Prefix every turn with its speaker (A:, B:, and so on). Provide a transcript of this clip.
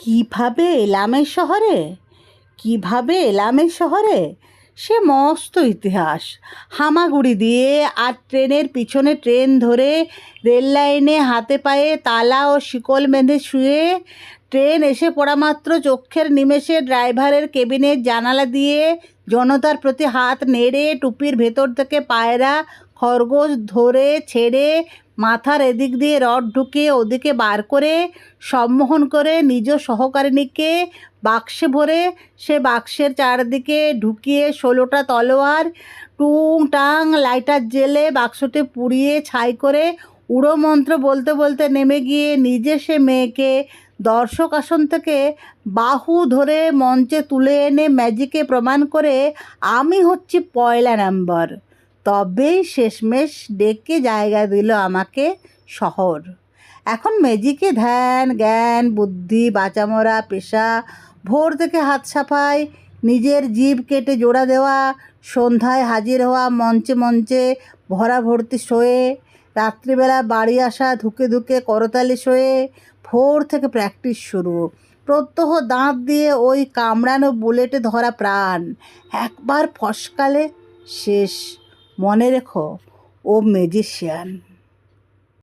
A: কীভাবে এলাম এই শহরে? কীভাবে এলাম এই শহরে? সে মস্ত ইতিহাস। হামাগুড়ি দিয়ে আর ট্রেনের পিছনে ট্রেন ধরে রেল লাইনে হাতে পায়ে তালা ও শিকল বেঁধে শুয়ে ট্রেন এসে পড়া মাত্র চোখের নিমেষে ড্রাইভারের কেবিনের জানালা দিয়ে জনতার প্রতি হাত নেড়ে টুপির ভেতর থেকে পায়রা, খরগোশ ধরে ছেড়ে মাথার এদিক দিয়ে রড ঢুকিয়ে ওদিকে বার করে সম্মোহন করে নিজ সহকারিণীকে বাক্সে ভরে সে বাক্সের চারদিকে ঢুকিয়ে ষোলোটা তলোয়ার টুং টাং লাইটার জেলে বাক্সটি পুড়িয়ে ছাই করে উড়ো মন্ত্র বলতে বলতে নেমে গিয়ে নিজে সে মেয়েকে দর্শক আসন থেকে বাহু ধরে মঞ্চে তুলে এনে ম্যাজিকে প্রমাণ করে, আমি হচ্ছি পয়লা নাম্বার। তবেই শেষমেশ ডেকে জায়গা দিল আমাকে শহর। এখন ম্যাজিকে ধ্যান, জ্ঞান, বুদ্ধি, বাঁচামরা, পেশা, ভোর থেকে হাত সাফাই, নিজের জীব কেটে জোড়া দেওয়া, সন্ধ্যায় হাজির হওয়া মঞ্চে মঞ্চে ভরা ভর্তি শোয়ে, রাত্রিবেলা বাড়ি আসা ধুকে ধুকে করতালি শোয়ে, ভোর থেকে প্র্যাকটিস শুরু। প্রত্যহ দাঁত দিয়ে ওই কামড়ানো বুলেটে ধরা প্রাণ। একবার ফসকালে শেষ। মনে রেখো ও ম্যাজিশিয়ান